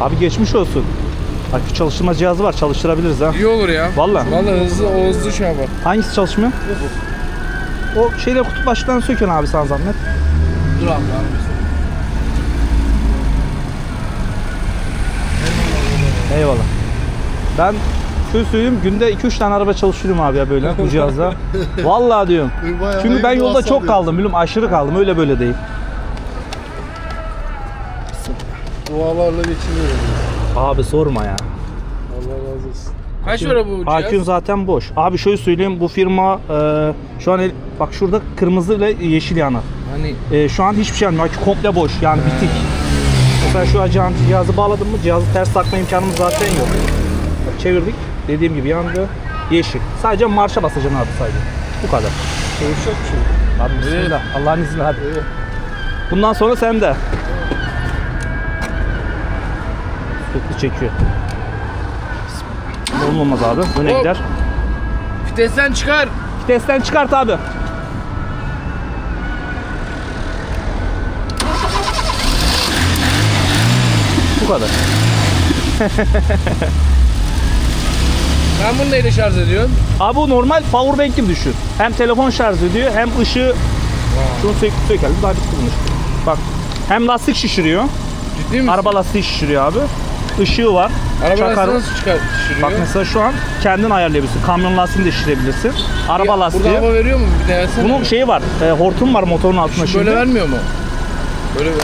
Abi geçmiş olsun. Akü çalıştırma cihazı var çalıştırabiliriz ha. İyi olur ya. Vallahi. Vallahi hızlı o hızlı şey yapar. Hangisi çalışmıyor? O şeyle kutu başlıklarını sökün abi sana zahmet. Dur abi abi. Eyvallah. Ben şöyle söyleyeyim günde 2-3 tane araba çalıştırıyorum abi ya böyle bu cihazla. Vallahi diyorum. Bayağı Çünkü ben yolda çok kaldım biliyorum aşırı kaldım öyle böyle değil. Dualarla geçiniyoruz. Abi sorma ya. Allah razı olsun. Kaç para bu cihaz? Akün zaten boş. Abi şöyle söyleyeyim bu firma e, şu an el- bak şurada kırmızı ile yeşil yanı. Hani E, şu an hiçbir şey yapmıyor. Akü komple boş yani bitik. Mesela şu an cihaz- cihazı bağladım mı cihazı ters takma imkanımız zaten yok. Bak çevirdik. Dediğim gibi yandı. Yeşil. Sadece marşa basacaksın abi sadece. Bu kadar. Çalışacak bir şey. Abi bismillah. Allah'ın izniyle hadi. Bundan sonra sende. Sürekli çekiyor. Bismillah. Olmaz abi. Öne Hop. gider. vitesten çıkar. Vitesten çıkart abi. Bu kadar. Ben bunu neyle şarj ediyorsun? Abi bu normal powerbank gibi düşün. Hem telefon şarj ediyor hem ışığı şunu sök sökelim daha bitti bunun. Bak hem lastik şişiriyor. Ciddi misin? Araba lastiği şişiriyor abi. Işığı var. Araba Çakar- lastiği nasıl çıkar? Şişiriyor? Bak mesela şu an kendin ayarlayabilirsin. Kamyon lastiğini de şişirebilirsin. Araba Ya, lastiği. Burada hava veriyor mu? Bir denesene. Bunun şeyi var. E, hortum var motorun altında Şu şimdi. böyle vermiyor mu? Böyle ver.